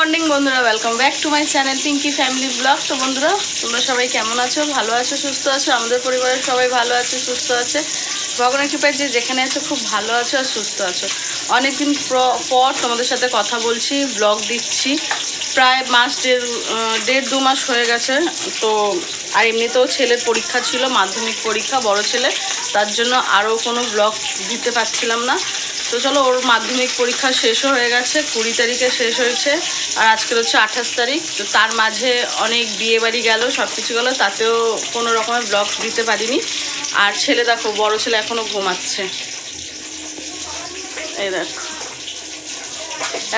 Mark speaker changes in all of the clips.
Speaker 1: Morning বন্ধুরা welcome back to my channel Pinki family blog তো বন্ধুরা, তোমরা সবাই কেমন আছো? ভালো আছো, সুস্থ আছো? আমাদের পরিবারের সবাই ভালো আছে, সুস্থ আছে? ভগবানের কৃপায় যে যেখানে আছো, খুব ভালো আছো আর সুস্থ আছো। অনেকদিন প্র- পর তোমাদের সাথে কথা বলছি ব্লগ দিচ্ছি। প্রায় মাস, দেড় দেড় দু মাস হয়ে গেছে। তো, আর এমনিতেও ছেলের পরীক্ষা ছিল, মাধ্যমিক পরীক্ষা, বড় ছেলে। তার জন্য আরও কোনো ব্লগ দিতে পারছিলাম না। তো চলো, ওর মাধ্যমিক পরীক্ষা শেষও হয়ে গেছে, কুড়ি তারিখে শেষ হয়েছে, আর আজকের হচ্ছে আঠাশ তারিখ। তো তার মাঝে অনেক বিয়ে বাড়ি গেল সব কিছু গেলো, তাতেও কোনো রকমের ব্লগ দিতে পারিনি। আর ছেলে দেখো, বড় ছেলে এখনও ঘুমাচ্ছে। এই দেখো।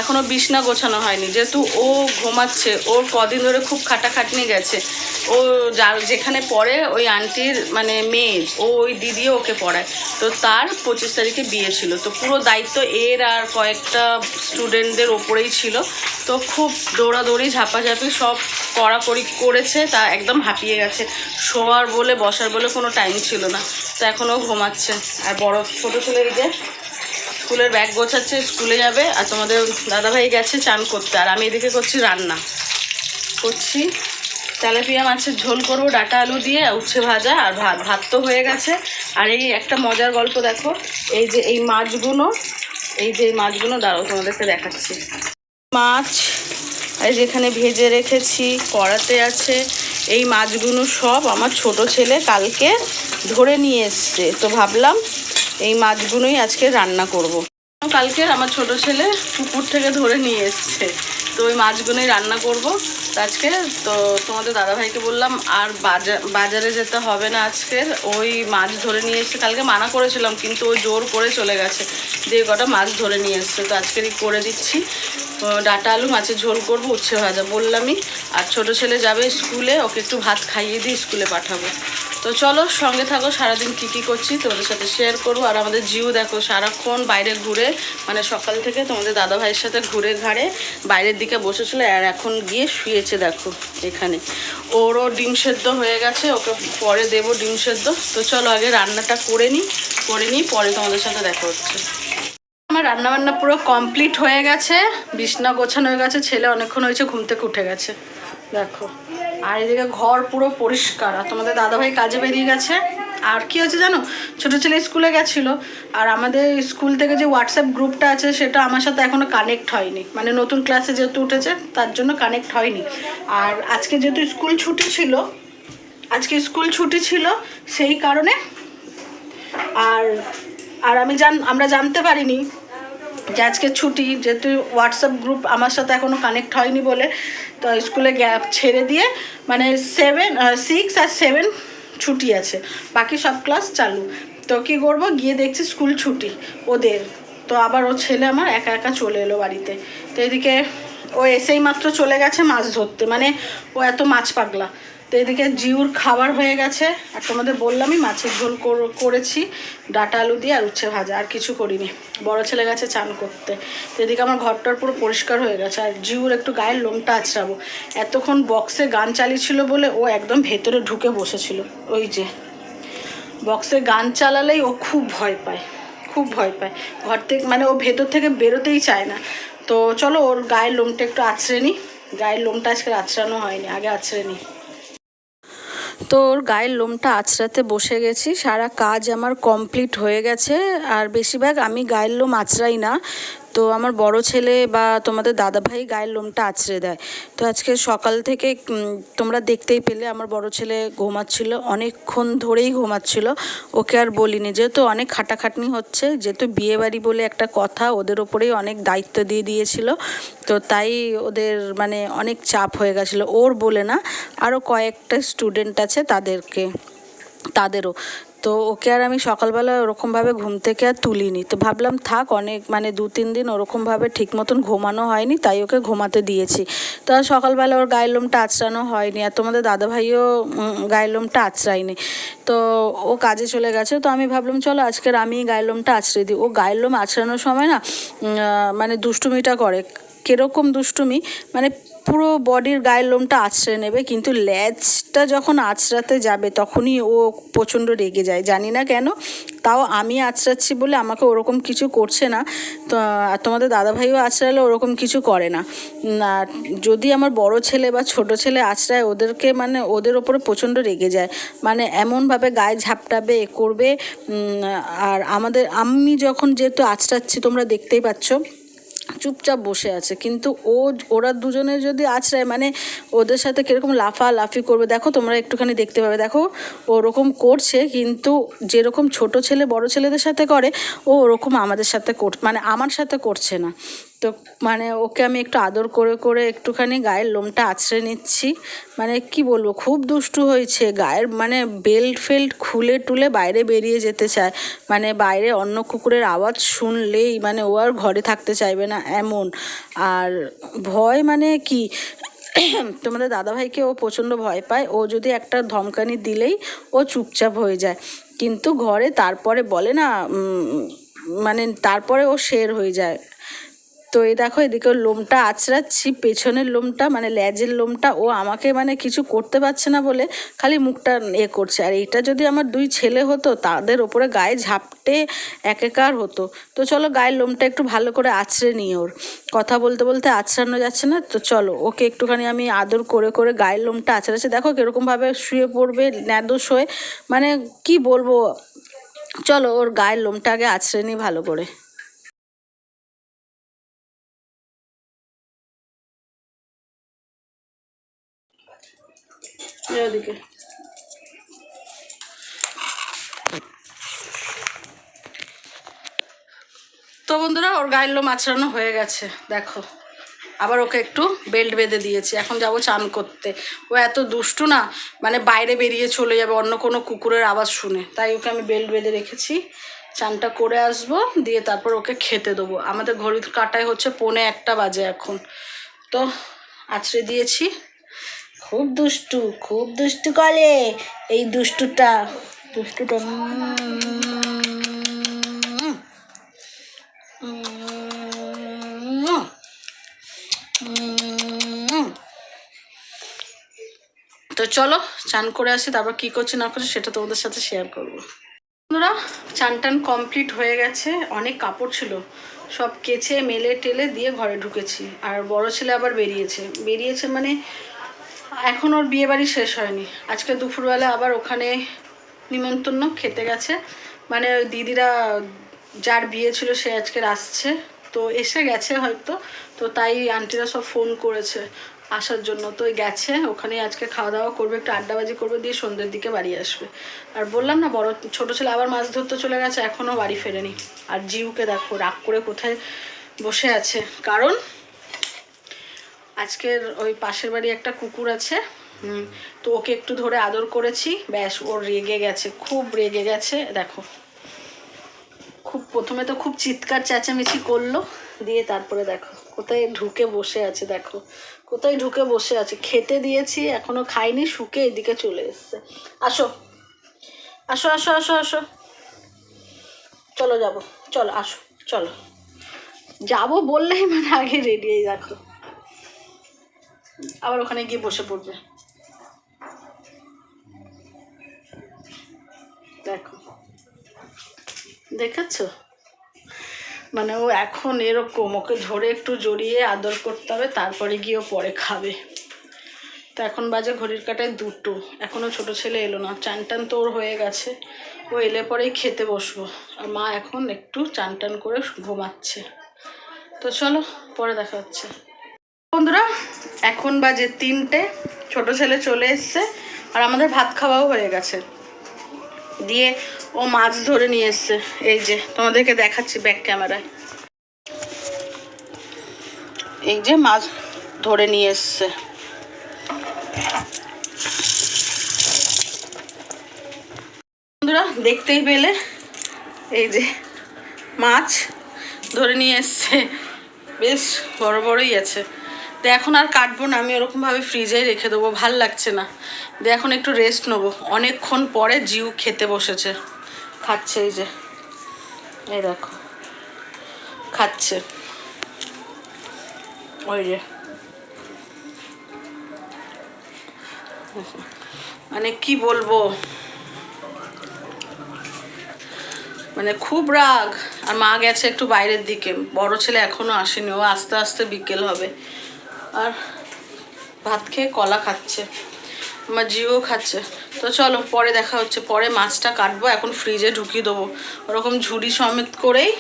Speaker 1: এখনও বিছনা গোছানো হয়নি, যেহেতু ও ঘুমাচ্ছে, ওর কদিন ধরে খুব খাটাখাটনি গেছে। ও যার যেখানে পড়ে, ওই আন্টির মানে মেয়ে, ও ওই দিদিও ওকে পড়ায়। তো তার পঁচিশ তারিখে বিয়ে ছিল। তো পুরো দায়িত্ব এর আর কয়েকটা স্টুডেন্টদের ওপরেই ছিল। তো খুব দৌড়াদৌড়ি, ঝাপাঝাপি সব কড়াকড়ি করেছে, তা একদম হাঁপিয়ে গেছে। শোয়ার বলে, বসার বলে কোনো টাইম ছিল না। তো এখনও ঘুমাচ্ছে। আর বড় ছোটো ছেলের যে, স্কুলের ব্যাগ গোছাচ্ছে, স্কুলে যাবে। আর তোমাদের দাদাভাই গেছে চান করতে। আর আমি এদিকে করছি রান্না। করছি তেলাপিয়া মাছের ঝোল করব, ডাটা আলু দিয়ে, উচ্ছে ভাজা আর ভাত। ভাত তো হয়ে গেছে। আর এই একটা মজার গল্প দেখো, এই যে এই মাছগুলো, এই যে এই মাছগুলো, দাঁড়াও তোমাদেরকে দেখাচ্ছি। মাছ আর যেখানে ভেজে রেখেছি, কড়াতে আছে। এই মাছগুলো সব আমার ছোট ছেলে কালকে ধরে নিয়ে এসছে। তো ভাবলাম এই মাছগুলোই আজকে রান্না করব। কালকে আমার ছোট ছেলে পুকুর থেকে ধরে নিয়ে এসছে। তো ওই মাছগুলোই রান্না করব। তো আজকে, তো তোমাদের দাদাভাইকে বললাম, আর বাজার বাজারে যেতে হবে না আজকের ওই মাছ ধরে নিয়ে এসছে কালকে মানা করেছিলাম, কিন্তু ও জোর করে চলে গেছে। দিয়ে কটা মাছ ধরে নিয়ে এসছে, তো আজকেরই করে দিচ্ছি। ডাটা আলু মাছের ঝোল করব, উচ্ছে ভাজা বললামই। আর ছোট ছেলে যাবে স্কুলে, ওকে একটু ভাত খাইয়ে দিয়ে স্কুলে পাঠাবো। তো চলো, সঙ্গে থাকো, সারাদিন কী কী করছি, তোমাদের সাথে শেয়ার করব। আর আমাদের জিউ দেখো, সারাক্ষণ বাইরে ঘুরে মানে সকাল থেকে তোমাদের দাদা ভাইয়ের সাথে ঘুরে ঘাড়ে, বাইরের দিকে বসেছিল, আর এখন গিয়ে শুয়েছে দেখো, এখানে। ওরও ডিম সেদ্ধ হয়ে গেছে, ওকে পরে দেব ডিম সেদ্ধ। তো চলো আগে রান্নাটা করে নিই করে নিই, পরে তোমাদের সাথে দেখা হচ্ছে। আমার রান্নাবান্না পুরো কমপ্লিট হয়ে গেছে, বিছনা গোছানো হয়ে গেছে, ছেলে অনেকক্ষণ হয়েছে, ঘুম থেকে উঠে গেছে। দেখো। আর এদিকে ঘর পুরো পরিষ্কার। আর তোমাদের দাদাভাই কাজে বেরিয়ে গেছে। আর কি হয়েছে জানো? ছোটো ছেলে স্কুলে গেছিল। আর আমাদের স্কুল থেকে যে হোয়াটসঅ্যাপ গ্রুপটা আছে, সেটা আমার সাথে এখনও কানেক্ট হয়নি। মানে নতুন ক্লাসে যেহেতু উঠেছে, তার জন্য কানেক্ট হয়নি। আর আজকে যেহেতু স্কুল ছুটি ছিল, আজকে স্কুল ছুটি ছিল, সেই কারণে আর আর আমি জান, আমরা জানতে পারিনি যে আজকে ছুটি, যেহেতু হোয়াটসঅ্যাপ গ্রুপ আমার সাথে এখনও কানেক্ট হয়নি বলে, তো স্কুলে গ্যাপ ছেড়ে দিয়ে মানে সেভেন সিক্স আর সেভেন ছুটি আছে, বাকি সব ক্লাস চালু। তো কী করব? গিয়ে দেখছি স্কুল ছুটি ওদের। তো আবার ও ছেলে আমার একা একা চলে এলো বাড়িতে। তো এদিকে ও এসেই মাত্র চলে গেছে মাছ ধরতে। মানে ও এত মাছ পাগলা। তো এদিকে জিউর খাবার হয়ে গেছে। আর তোমাদের বললামই মাছের ঝোল করেছি, ডাটা আলু দিয়ে আর উচ্ছে ভাজা, আর কিছু করিনি। বড় ছেলে গেছে চান করতে। তো এদিকে আমার ঘরটার পুরো পরিষ্কার হয়ে গেছে। আর জিউর একটু গায়ের লোমটা আছড়াবো। এতক্ষণ বক্সে গান চালিয়েছিল বলে ও একদম ভেতরে ঢুকে বসেছিল। ওই যে, বক্সে গান চালালেই ও খুব ভয় পায়। খুব ভয় পায়। ঘর থেকে মানে ও ভেতর থেকে বেরোতেই চায় না। তো চলো ওর গায়ের লোমটা একটু আছড়ে নিই গায়ের লোমটা আজকে আছড়ানো হয়নি, আগে আছড়ে নিই তো ওর গায়ের লোমটা আঁচড়াতে বসে গেছি। সারা কাজ আমার কমপ্লিট হয়ে গেছে। আর বেশিরভাগ আমি গায়ের লোম আঁচড়াই না। তো আমার বড় ছেলে বা তোমাদের দাদা ভাই গায়ের লোমটা আঁচড়ে দেয়। তো আজকে সকাল থেকে তোমরা দেখতেই পেলে আমার বড় ছেলে ঘুমাচ্ছিল, অনেকক্ষণ ধরেই ঘুমাচ্ছিল। ওকে আর বলিনি, যেহেতু অনেক খাটাখাটনি হচ্ছে, যেহেতু বিয়েবাড়ি বলে একটা কথা ওদের ওপরেই অনেক দায়িত্ব দিয়ে দিয়েছিল, তো তাই ওদের মানে অনেক চাপ হয়ে গেছিল। ওর বলে না আরও কয়েকটা স্টুডেন্ট আছে তাদেরকে, তাদেরও। তো ওকে আর আমি সকালবেলা ওরকমভাবে ঘুম থেকে আর তুলিনি। তো ভাবলাম থাক, অনেক মানে দু, তিন দিন ওরকমভাবে ঠিক মতন ঘুমানো হয়নি, তাই ওকে ঘুমাতে দিয়েছি। তো আর সকালবেলা ওর গায়ের লোমটা আঁচড়ানো হয়নি আর তোমাদের দাদাভাইও গায়ের লোমটা আঁচড়ায়নি। তো ও কাজে চলে গেছে, তো আমি ভাবলাম চলো আজকের আমি গায়ের লোমটা আঁচড়ে দিই। ও গায়ের লোম আঁচড়ানোর সময় না মানে দুষ্টুমিটা করে। কীরকম দুষ্টুমি মানে পুরো বডির গায়ের লোমটা আছড়ে নেবে, কিন্তু ল্যাজটা যখন আছড়াতে যাবে তখনই ও প্রচণ্ড রেগে যায়। জানি না কেন, তাও আমি আছড়াচ্ছি বলে আমাকে ওরকম কিছু করছে না। তো তোমাদের দাদাভাইও আছড়ালে ওরকম কিছু করে না। না যদি আমার বড় ছেলে বা ছোট ছেলে আছড়ায়, ওদেরকে মানে ওদের ওপরে প্রচণ্ড রেগে যায়। মানে এমনভাবে গায়ে ঝাপটাবে এ করবে আর আমাদের, আমি যখন যেহেতু আছড়াচ্ছি, তোমরা দেখতেই পাচ্ছ চুপচাপ বসে আছে। কিন্তু ও, ওরা দুজনে যদি আছড়ায় মানে ওদের সাথে কীরকম লাফা লাফি করবে, দেখো তোমরা একটুখানি দেখতে পাবে। দেখো ওরকম করছে, কিন্তু যেরকম ছোট ছেলে, বড় ছেলেদের সাথে করে, ও ওরকম আমাদের সাথে কর মানে আমার সাথে করছে না। তো মানে ওকে আমি একটু আদর করে করে একটুখানি গায়ের লোমটা আছড়ে নিচ্ছি। মানে কি বলব, খুব দুষ্টু হয়েছে। গায়ের মানে বেল্ট ফেল্ট খুলে টুলে বাইরে বেরিয়ে যেতে চায়। মানে বাইরে অন্য কুকুরের আওয়াজ শুনলেই মানে ও আর ঘরে থাকতে চাইবে না এমন। আর ভয় মানে কি, তোমাদের দাদাভাইকে ও প্রচণ্ড ভয় পায়। ও যদি একটা ধমকানি দিলেই ও চুপচাপ হয়ে যায়। কিন্তু ঘরে তারপরে বলে না মানে তারপরে ও শের হয়ে যায়। তো এই দেখো, এদিকে লোমটা আঁচড়াচ্ছি, পেছনের লোমটা মানে ল্যাজের লোমটা, ও আমাকে মানে কিছু করতে পারছে না বলে খালি মুখটা এ করছে। আর এটা যদি আমার দুই ছেলে হতো, তাদের ওপরে গায়ে ঝাপটে একাকার হতো। তো চলো গায়ের লোমটা একটু ভালো করে আঁচড়ে নিই ওর। কথা বলতে বলতে আঁচড়ানো যাচ্ছে না, তো চলো, ওকে একটুখানি আমি আদর করে করে গায়ের লোমটা আঁচড়াচ্ছে। দেখো কীরকমভাবে শুয়ে পড়বে ন্যাদোষ হয়ে মানে কি বলব, চলো ওর গায়ের লোমটা আগে আঁচড়ে নিই ভালো করে। ওদিকে তো বন্ধুরা, ওর গায়ের লোম আছড়ানো হয়ে গেছে, দেখো। আবার ওকে একটু বেল্ট বেঁধে দিয়েছি, এখন যাব চান করতে। ও এত দুষ্টু না মানে বাইরে বেরিয়ে চলে যাবে, অন্য কোনো কুকুরের আওয়াজ শুনে। তাই ওকে আমি বেল্ট বেঁধে রেখেছি, চানটা করে আসব, দিয়ে তারপর ওকে খেতে দেবো। আমাদের ঘড়ির কাটায় হচ্ছে পৌনে একটা বাজে এখন। তো আছড়ে দিয়েছি খুব দুষ্টু খুব দুষ্টু করে এই দুষ্টুটা দুষ্টুটা। তো চলো, চান করে আসি, তারপর কি করছি না করছি সেটা তোমাদের সাথে শেয়ার করব। বন্ধুরা, চান টান কমপ্লিট হয়ে গেছে, অনেক কাপড় ছিল। সব কেচে, মেলে টেলে দিয়ে ঘরে ঢুকেছি। আর বড় ছেলে আবার বেরিয়েছে। বেরিয়েছে মানে এখন ওর বিয়ে বাড়ি শেষ হয়নি। আজকে দুপুরবেলা আবার ওখানে নিমন্ত্রণ খেতে গেছে। মানে ওই দিদিরা যার বিয়ে ছিল সে আজকে আসছে। তো এসে গেছে হয়তো। তো তাই আন্টিরা সব ফোন করেছে আসার জন্য। তো গেছে। ওখানে আজকে খাওয়া দাওয়া করবে, একটু আড্ডাবাজি করবে, দিয়ে সন্ধ্যের দিকে বাড়ি আসবে। আর বললাম না, বড় ছোট ছেলে আবার মাছ ধরতে চলে গেছে। এখনও বাড়ি ফেরেনি। আর জিউকে দেখো, রাগ করে কোথায় বসে আছে। কারণ আজকের ওই পাশের বাড়ি একটা কুকুর আছে। তো ওকে একটু ধরে আদর করেছি। ব্যাস, ওর রেগে গেছে, খুব রেগে গেছে, দেখো। খুব প্রথমে তো খুব চিৎকার চেঁচামেচি করল, দিয়ে তারপরে দেখো, কোথায় ঢুকে বসে আছে, দেখো। কোথায় ঢুকে বসে আছে, খেতে দিয়েছি, এখনও খাইনি শুকে এদিকে চলে এসছে। আসো। আসো আসো আসো আসো। চলো যাব, চলো, আসো, চলো। যাব বললেই মানে আগে রেডি দেখো আবার ওখানে গিয়ে বসে পড়বে। দেখো। দেখাচ্ছ মানে ও এখন এরকম, ওকে ধরে একটু জড়িয়ে আদর করতে হবে, তারপরে গিয়ে পরে খাবে। তো এখন বাজে ঘড়ির কাটায় দুটো। এখনও ছোট ছেলে এলো না। চান টান তো ওর হয়ে গেছে। ও এলে পরেই খেতে বসবো। আর মা এখন একটু চান টান করে ঘুমাচ্ছে। তো চলো, পরে দেখা হচ্ছে। বন্ধুরা এখন বাজে তিনটে, ছোট ছেলে চলে এসছে আর আমাদের ভাত খাওয়াও হয়ে গেছে। দিয়ে ও মাছ ধরে নিয়ে এসছে। এই যে, তোমাদেরকে দেখাচ্ছি ব্যাক ক্যামেরায় এই যে মাছ ধরে নিয়ে এসছে। বন্ধুরা, দেখতেই পেলে? এই যে মাছ ধরে নিয়ে এসছে। বেশ বড় বড়ই আছে। তো এখন আর কাটবো না, আমি ওরকমভাবে ফ্রিজেই রেখে দেবো, ভালো লাগছে না। তো এখন একটু রেস্ট নেব। অনেকক্ষণ পরে জিউ খেতে বসেছে। খাচ্ছে এই যে। এই দেখো। খাচ্ছে। ওই যে। মানে কি বলব? মানে খুব রাগ। আর মা গেছে একটু বাইরের দিকে। বড় ছেলে এখনও আসেনি, ও আস্তে আস্তে বিকেল হবে। আর ভাত খেয়ে কলা খাচ্ছে। আমার জিও খাচ্ছে। তো চলো, পরে দেখা হচ্ছে। পরে মাছটা কাটবো, এখন ফ্রিজে ঢুকিয়ে দেবো। ওরকম ঝুড়ি সমেত করেই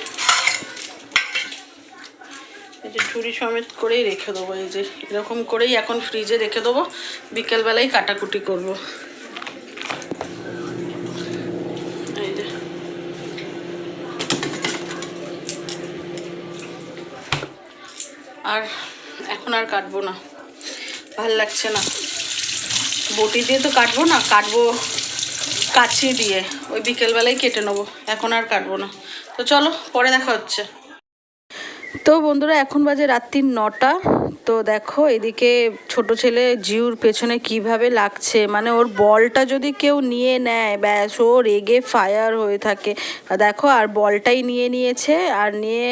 Speaker 1: এই যে ঝুড়ি সমেত করেই রেখে দেবো। এই যে এরকম করেই এখন ফ্রিজে রেখে দেবো। বিকেলবেলায় কাটাকুটি করব। এই যে। আর এখন আর কাটবো না। ভালো লাগছে না। বটি দিয়ে তো কাটবো না, কাটবো কাছি দিয়ে। ওই বিকেলবেলায় কেটে নেব, এখন আর কাটবো না। তো চলো, পরে দেখা হচ্ছে। তো বন্ধুরা, এখন বাজে রাত্রি নটা। তো দেখো, এদিকে ছোট ছেলে জিউর পেছনে কীভাবে লাগছে? মানে ওর বলটা যদি কেউ নিয়ে নেয়, ব্যাস, ও রেগে ফায়ার হয়ে থাকে। দেখো, আর বলটাই নিয়ে নিয়েছে, আর নিয়ে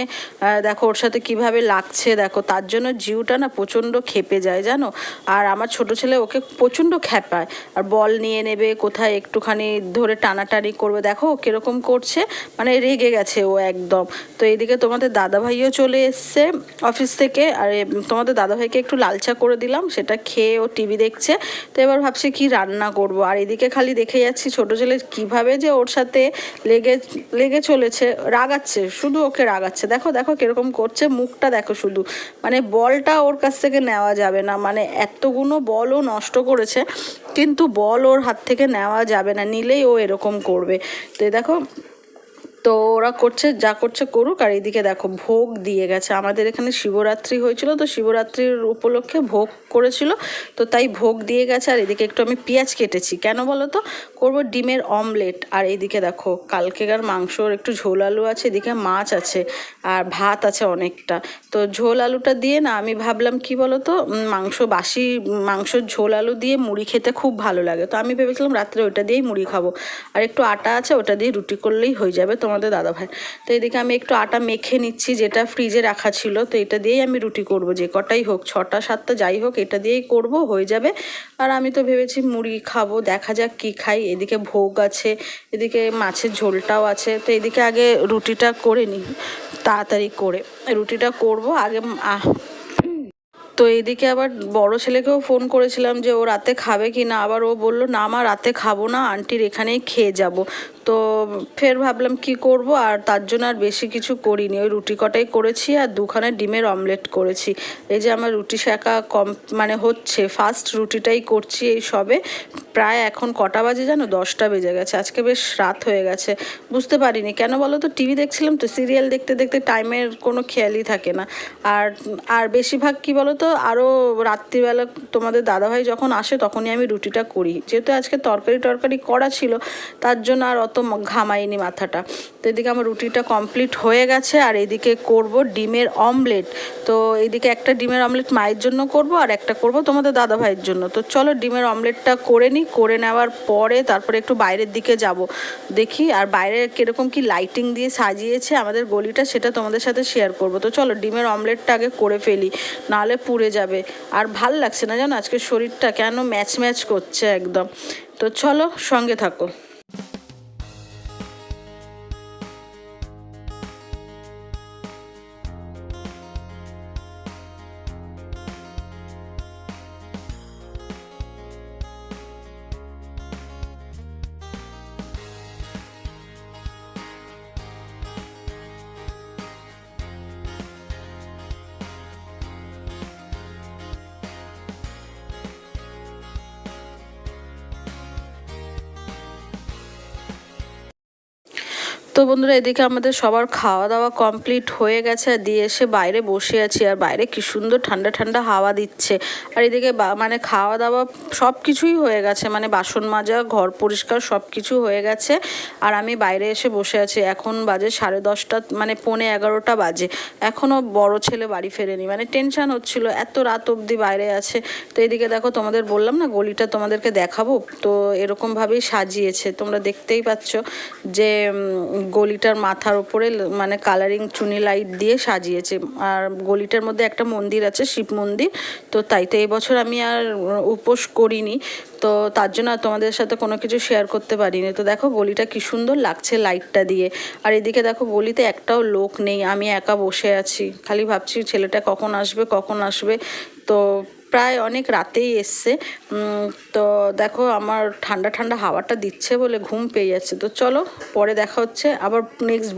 Speaker 1: দেখো, ওর সাথে কীভাবে লাগছে, দেখো। তার জন্য জিউটা না প্রচণ্ড খেপে যায়, জানো? আর আমার ছোট ছেলে ওকে প্রচণ্ড খেপায় আর বল নিয়ে নেবে, কোথায় একটুখানি ধরে টানাটানি করবে। দেখো, ও কীরকম করছে মানে রেগে গেছে ও একদম। তো এদিকে তোমাদের দাদা ভাইও চলে এসছে অফিস থেকে, আর তোমাদের দাদাভাইকে একটু লাল চা করে দিলাম, সেটা খেয়ে ও টিভি দেখছে। তো এবার ভাবছি কি রান্না করব? আর এদিকে খালি দেখে যাচ্ছি ছোট ছেলে কীভাবে যে ওর সাথে লেগে লেগে চলেছে, রাগাচ্ছে, শুধু ওকে রাগাচ্ছে। দেখো দেখো কীরকম করছে, মুখটা দেখো শুধু। মানে বলটা ওর কাছ থেকে নেওয়া যাবে না। মানে এতগুলো বলও নষ্ট করেছে, কিন্তু বল ওর হাত থেকে নেওয়া যাবে না। নিলেই ও এরকম করবে। তো দেখো তো ওরা করছে, যা করছে করুক, আর এদিকে দেখো ভোগ দিয়ে গেছে। আমাদের এখানে শিবরাত্রি হয়েছিল, তো শিবরাত্রির উপলক্ষে ভোগ করেছিল, তো তাই ভোগ দিয়ে গেছে। আর এদিকে একটু আমি পেঁয়াজ কেটেছি। কেন বলো তো? করব ডিমের অমলেট। আর এদিকে দেখো কালকেকার মাংসর একটু ঝোল আলু আছে, এদিকে মাছ আছে, আর ভাত আছে অনেকটা। তো ঝোল আলুটা দিয়ে না, আমি ভাবলাম কি বলো তো মাংস বাসি, মাংসর ঝোল আলু দিয়ে মুড়ি খেতে খুব ভালো লাগে। তো আমি ভেবেছিলাম রাত্রে ওটা দিয়েই মুড়ি খাব। আর একটু আটা আছে, ওটা দিয়ে রুটি করলেই হয়ে যাবে। তোমাদের দাদাভাই। তো এদিকে আমি একটু আটা মেখে নিচ্ছি, যেটা ফ্রিজে রাখা ছিল। তো এটা দিয়েই আমি রুটি করব, যে কটাই হোক, ছটা, সাতটা যাই হোক, এটা দিয়েই করব, হয়ে যাবে। আর আমি তো ভেবেছি মুড়ি খাব, দেখা যাক কি খাই। এদিকে ভোগ আছে, এদিকে মাছের ঝোলটাও আছে। তো এদিকে আগে রুটিটা করে নিই, তাড়াতাড়ি করে। রুটিটা করব, আগে তো এইদিকে আবার বড় ছেলেকেও ফোন করেছিলাম যে ও রাতে খাবে কি না আবার ও বলল, না মা, রাতে খাব না আন্টির এখানেই খেয়ে যাব। তো ফের ভাবলাম কি করব? আর তার জন্য আর বেশি কিছু করিনি। ওই রুটি কটাই করেছি আর দুখানে ডিমের অমলেট করেছি। এই যে আমার রুটি শেখা কম মানে হচ্ছে ফার্স্ট রুটিটাই করছি এই সবে। প্রায় এখন কটা বাজে জানো? দশটা বেজে গেছে। আজকে বেশ রাত হয়ে গেছে। বুঝতে পারিনি। কেন বলো তো? টিভি দেখছিলাম তো সিরিয়াল দেখতে দেখতে টাইমের কোনো খেয়ালই থাকে না। আর আর বেশিরভাগ কি বলো তো আরও রাত্রিবেলা তোমাদের দাদাভাই যখন আসে তখনই আমি রুটিটা করি। যেহেতু আজকে তরকারি টরকারি করা ছিল, তার জন্য আর অত ঘামাইনি মাথাটা। তো এদিকে আমার রুটিটা কমপ্লিট হয়ে গেছে, আর এদিকে করব ডিমের অমলেট। তো এদিকে একটা ডিমের অমলেট মায়ের জন্য করব, আর একটা করব তোমাদের দাদা ভাইয়ের জন্য। তো চলো ডিমের অমলেটটা করে নিই, করে নেওয়ার পরে তারপরে একটু বাইরের দিকে যাব। দেখি আর বাইরে কীরকম কি লাইটিং দিয়ে সাজিয়েছে আমাদের গলিটা, সেটা তোমাদের সাথে শেয়ার করব। তো চলো ডিমের অমলেটটা আগে করে ফেলি, নাহলে পুড়ে যাবে। আর ভালো লাগছে না জানো? আজকে শরীরটা কেন ম্যাচ ম্যাচ করছে একদম। তো চলো সঙ্গে থাকো। তো বন্ধুরা, এদিকে আমাদের সবার খাওয়া দাওয়া কমপ্লিট হয়ে গেছে। আর দিয়ে এসে বাইরে বসে আছি। আর বাইরে কি সুন্দর ঠান্ডা ঠান্ডা হাওয়া দিচ্ছে। আর এদিকে মানে খাওয়া দাওয়া সব কিছুই হয়ে গেছে। মানে বাসন মাজা, ঘর পরিষ্কার সব কিছু হয়ে গেছে। আর আমি বাইরে এসে বসে আছি। এখন বাজে সাড়ে দশটা মানে পৌনে এগারোটা বাজে। এখনও বড় ছেলে বাড়ি ফেরেনি। মানে টেনশান হচ্ছিল, এত রাত অবধি বাইরে আছে। তো এদিকে দেখো, তোমাদের বললাম না, গলিটা তোমাদেরকে দেখাবো? তো এরকমভাবেই সাজিয়েছে। তোমরা দেখতেই পাচ্ছ যে গলিটার মাথার উপরে ল- মানে কালারিং চুনি লাইট দিয়ে সাজিয়েছে। আর গলিটার মধ্যে একটা মন্দির আছে, শিব মন্দির। তো তাই তো এবছর আমি আর উপোস করিনি। তো তার জন্য আর তোমাদের সাথে কোনো কিছু শেয়ার করতে পারিনি। তো দেখো গলিটা কি সুন্দর লাগছে লাইটটা দিয়ে। আর এদিকে দেখো গলিতে একটাও লোক নেই, আমি একা বসে আছি। খালি ভাবছি ছেলেটা কখন আসবে কখন আসবে? তো প্রায় অনেক রাতেই এসছে। তো দেখো আমার ঠান্ডা ঠান্ডা হাওয়াটা দিচ্ছে বলে ঘুম পেয়ে যাচ্ছে। তো চলো পরে দেখা হচ্ছে। আবার নেক্সট